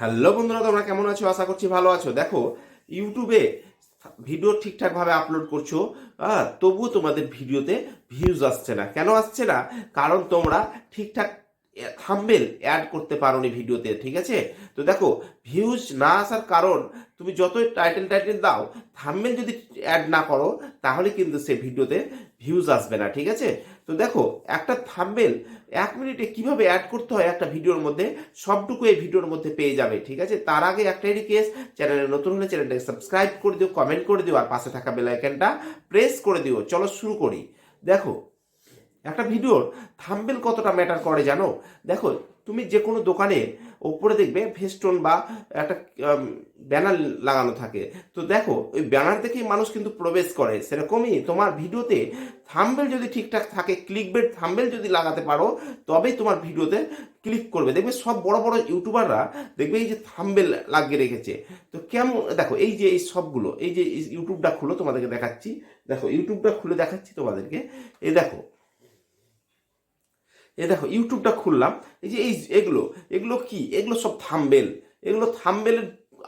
Hello বন্ধুরা, তোমরা কেমন আছো? আশা করছি ভালো আছো। দেখো, ইউটিউবে ভিডিও ঠিকঠাকভাবে আপলোড করছ হ্যাঁ তবুও তোমাদের ভিডিওতে ভিউজ আসছে না। কেন আসছে না? কারণ তোমরা ঠিকঠাক থাম্বেল অ্যাড করতে পারোনি ভিডিওতে, ঠিক আছে? তো দেখো ভিউজ না আসার কারণ তুমি যতই টাইটেল টাইটেল দাও থাম্বেল যদি অ্যাড না করো, তাহলে কিন্তু সে ভিডিওতে ভিউজ আসবে না, ঠিক আছে? তো দেখো, একটা থাম্বেল এক মিনিটে কীভাবে অ্যাড করতে হয় একটা ভিডিওর মধ্যে, সবটুকু এই ভিডিওর মধ্যে পেয়ে যাবে, ঠিক আছে? তার আগে একটাই রিকোয়েস্ট চ্যানেলে নতুন হলে চ্যানেলটাকে সাবস্ক্রাইব করে দিও কমেন্ট করে দিও, আর পাশে থাকা বেলাইকেনটা প্রেস করে দিও। চলো শুরু করি। দেখো একটা ভিডিওর থাম্বেল কতটা ম্যাটার করে জানো? দেখো, তুমি যে কোনো দোকানে ওপরে দেখবে ফেস্টন বা একটা ব্যানার লাগানো থাকে। তো দেখো, ওই ব্যানার দেখেই মানুষ কিন্তু প্রবেশ করে। সেরকমই তোমার ভিডিওতে থাম্বেল যদি ঠিকঠাক থাকে ক্লিক বেড থাম্বেল যদি লাগাতে পারো, তবেই তোমার ভিডিওতে ক্লিক করবে। দেখবে সব বড় বড় ইউটিউবাররা দেখবে এই যে থাম্বেল লাগিয়ে রেখেছে। তো কেমন, দেখো, এই যে এই সবগুলো, এই যে ইউটিউবটা খুলো, তোমাদেরকে দেখাচ্ছি। দেখো ইউটিউবটা খুলে দেখাচ্ছি তোমাদেরকে। এই দেখো এ দেখো ইউটিউবটা খুললাম। এই যে এই এগুলো এগুলো কি? এগুলো সব থাম্বেল। এগুলো থাম্বেল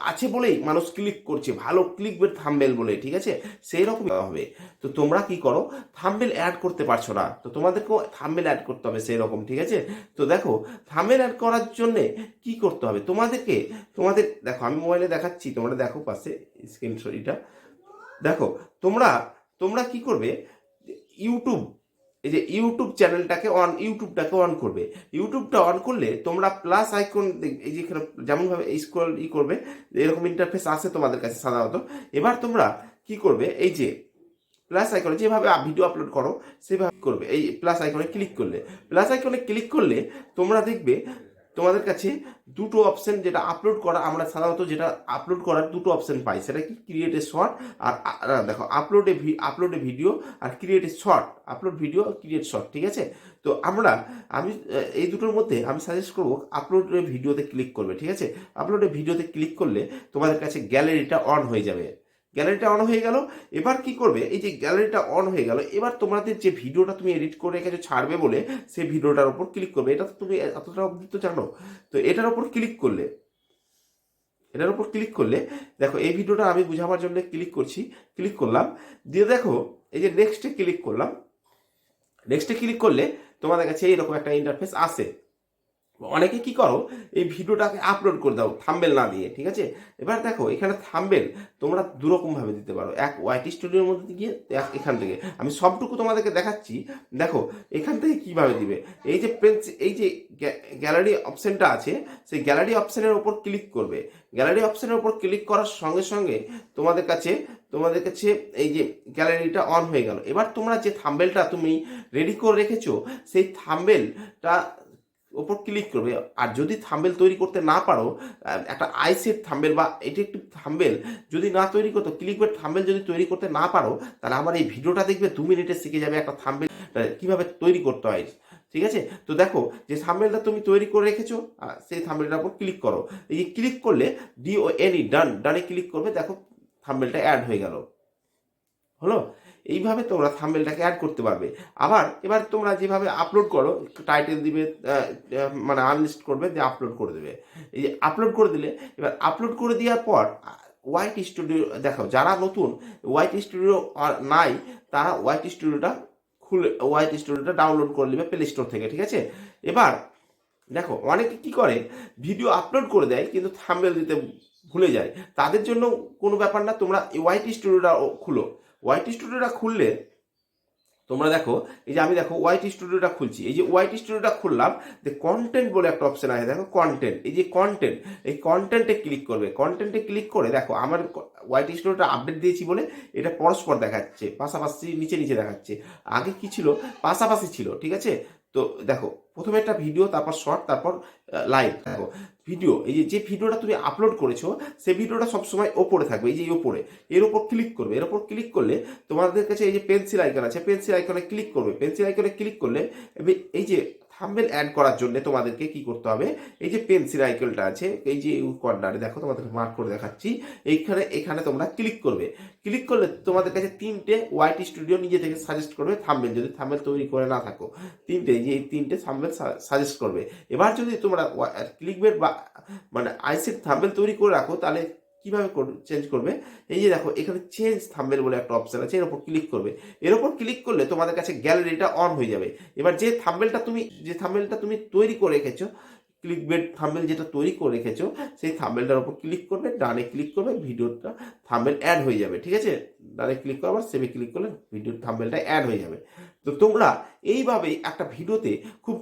আছে বলেই মানুষ ক্লিক করছে। ভালো ক্লিক বের থাম্বেল বলে, ঠিক আছে? সেই রকম হবে। তো তোমরা কি করো? থাম্বেল অ্যাড করতে পারছ না। তো তোমাদেরকেও থাম্বেল অ্যাড করতে হবে সেই রকম ঠিক আছে? তো দেখো, থাম্বেল অ্যাড করার জন্য কি করতে হবে? তোমাদেরকে, তোমাদের, দেখো, আমি মোবাইলে দেখাচ্ছি, তোমরা দেখো পাশে স্ক্রিন শরিটা দেখো, তোমরা তোমরা কি করবে? ইউটিউব এই যে ইউটিউব চ্যানেলটাকে অন ইউটিউবটাকে অন করবে। ইউটিউবটা অন করলে তোমরা প্লাস আইকন এই যেখানে যেমনভাবে স্ক্রল ই করবে, এরকম ইন্টারফেস আছে তোমাদের কাছে সাধারণত। এবার তোমরা কি করবে, এই যে প্লাস আইকনে যেভাবে ভিডিও আপলোড করো, সেভাবে করবে। এই প্লাস আইকনে ক্লিক করলে। প্লাস আইকনে ক্লিক করলে তোমরা দেখবে তোমাদের কাছে দুটো অপশন যেটা আপলোড করা, আমরা সাধারণত যেটা আপলোড করার দুটো অপশন পাই, সেটা কি? ক্রিয়েট এ শর্ট আর দেখো আপলোডে আপলোডে video R create a short upload video create short ঠিক আছে? তো আমরা, আমি এই দুটোর মধ্যে আমি সাজেস্ট করব আপলোডে ভিডিওতে ক্লিক করবে, ঠিক আছে? আপলোডে ভিডিওতে ক্লিক করলে তোমাদের কাছে গ্যালারিটা অন হয়ে যাবে। গ্যালারিটা অন হয়ে গেল। এবার কি করবে? এই যে গ্যালারিটা অন হয়ে গেল, এবার তোমাদের যে ভিডিওটা তুমি এডিট করে রেখেছো ছাড়বে বলে, সেই ভিডিওটার উপর ক্লিক করবে। এটা তো তুমি এতটা অবধি তো জানো। তো এটার উপর ক্লিক করলে, এটার উপর ক্লিক করলে, দেখো এই ভিডিওটা আমি বুঝাবার জন্য ক্লিক করছি ক্লিক করলাম। দিয়ে দেখো, এই যে নেক্সটে ক্লিক করলাম। নেক্সটে ক্লিক করলে তোমাদের কাছে এইরকম একটা ইন্টারফেস আসে। অনেকে কি করো, এই ভিডিওটাকে আপলোড করে দাও থাম্বেল না দিয়ে, ঠিক আছে? এবার দেখো, এখানে থাম্বেল তোমরা দুরকম ভাবে দিতে পারো। এক ওয়াইটি স্টুডিওর মধ্যে গিয়ে এক এখান থেকে। আমি সবটুকু তোমাদেরকে দেখাচ্ছি। দেখো, এখান থেকে কীভাবে দিবে? এই যে পেন্স এই যে গ্যালারি অপশানটা আছে, সেই গ্যালারি অপশানের ওপর ক্লিক করবে। গ্যালারি অপশানের ওপর ক্লিক করার সঙ্গে সঙ্গে তোমাদের কাছে তোমাদের কাছে এই যে গ্যালারিটা অন হয়ে গেল। এবার তোমরা যে থাম্বেলটা তুমি রেডি করে রেখেছো, সেই থাম্বেলটা ওপর ক্লিক করবে। আর যদি থাম্বেল তৈরি করতে না পারো একটা আইসেট থাম্বেল বা এটি একটি থাম্বেল যদি না তৈরি করতো ক্লিক বেট থাম্বেল যদি তৈরি করতে না পারো, তাহলে আমার এই ভিডিওটা দেখবে দু মিনিটে শিখে যাবে একটা থাম্বেল কীভাবে তৈরি করতে হয়। ঠিক আছে? তো দেখো, যে থাম্বেলটা তুমি তৈরি করে রেখেছো সেই থাম্বেলটার উপর ক্লিক করো। এই ক্লিক করলে ডি ও এনই ডান ডানে ক্লিক করবে, দেখো থাম্বেলটা অ্যাড হয়ে গেল। হলো? এইভাবে তোমরা থাম্বেলটাকে অ্যাড করতে পারবে। আবার এবার তোমরা যেভাবে আপলোড করো টাইটেল দিবে মানে আনলিস্ট করবে, দিয়ে আপলোড করে দেবে। এই যে আপলোড করে দিলে, এবার আপলোড করে দেওয়ার পর হোয়াইট স্টুডিও দেখো যারা নতুন হোয়াইট স্টুডিও নাই, তারা হোয়াইট স্টুডিওটা খুলে হোয়াইট স্টুডিওটা ডাউনলোড করে নেবে প্লে স্টোর থেকে, ঠিক আছে? এবার দেখো, অনেকে কি করে ভিডিও আপলোড করে দেয়, কিন্তু থাম্বেল দিতে ভুলে যায়। তাদের জন্য কোনো ব্যাপার না, তোমরা হোয়াইট স্টুডিওটা খুলো। হোয়াইট স্টুডিওটা খুললে, তোমরা দেখো, এই যে আমি দেখো হোয়াইট স্টুডিওটা খুলছি। এই যে হোয়াইট স্টুডিওটা খুললাম, যে কন্টেন্ট বলে একটা অপশন আছে, দেখো কন্টেন্ট এই যে কন্টেন্ট এই কন্টেন্টে ক্লিক করবে। কন্টেন্টে ক্লিক করে, দেখো, আমার হোয়াইট স্টুডিওটা আপডেট দিয়েছি বলে এটা পরস্পর দেখাচ্ছে, পাশাপাশি নিচে নিচে দেখাচ্ছে। আগে কি ছিল? পাশাপাশি ছিল, ঠিক আছে? তো দেখো, প্রথমে একটা ভিডিও তারপর শর্ট তারপর লাইভ দেখো ভিডিও এই যে ভিডিওটা তুমি আপলোড করেছ সে ভিডিওটা সবসময় ওপরে থাকবে, এই যে ওপরে। এর ওপর ক্লিক করবে, এর ওপর ক্লিক করলে তোমাদের কাছে এই যে পেন্সিল আইকন আছে পেন্সিল আইকনে ক্লিক করবে। পেন্সিল আইকনে ক্লিক করলে এই যে থাম্বেল অ্যাড করার জন্য তোমাদেরকে কি করতে হবে? এই যে পেন্সিল আইকনটা আছে, এই যে কর্নারে দেখো তোমাদেরকে মার্ক করে দেখাচ্ছি। এইখানে, এখানে তোমরা ক্লিক করবে। ক্লিক করলে তোমাদের কাছে তিনটে ওয়াইট স্টুডিও নিজে থেকে সাজেস্ট করবে থাম্বেল যদি থাম্বেল তৈরি করে না থাকো, তিনটে যে এই তিনটে থাম্বেল সাজেস্ট করবে। এবার যদি তোমরা ক্লিকবেট বা মানে আইসির থাম্বেল তৈরি করে রাখো, তাহলে কীভাবে চেঞ্জ করবে? এই যে দেখো, এখানে চেঞ্জ থাম্বেল বলে একটা অপশন আছে, এর উপর ক্লিক করবে। এর উপর ক্লিক করলে তোমাদের কাছে গ্যালারিটা অন হয়ে যাবে। এবার যে থাম্বেলটা তুমি, যে থাম্বেলটা তুমি তৈরি করে রেখেছো ক্লিক বেড থাম্বেল যেটা তৈরি করে রেখেছো, সেই থাম্বেলটার উপর ক্লিক করবে, ডানে ক্লিক করবে ভিডিওটা থাম্বেল অ্যাড হয়ে যাবে, ঠিক আছে? ডানে ক্লিক করবার সেভে ক্লিক করলে ভিডিও থাম্বেলটা অ্যাড হয়ে যাবে। তো তোমরা এইভাবেই একটা ভিডিওতে খুব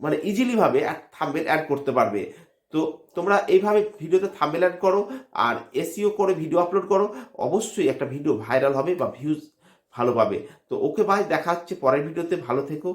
মানে ইজিলিভাবে এক থাম্বেল অ্যাড করতে পারবে। তো তোমরা এইভাবে ভিডিওতে থাম্বেল অ্যাড করো আর এসিও করে ভিডিও আপলোড করো, অবশ্যই একটা ভিডিও ভাইরাল হবে বা ভিউজ ভালো পাবে। তো ওকে ভাই দেখা হচ্ছে পরের ভিডিওতে ভালো থেকো।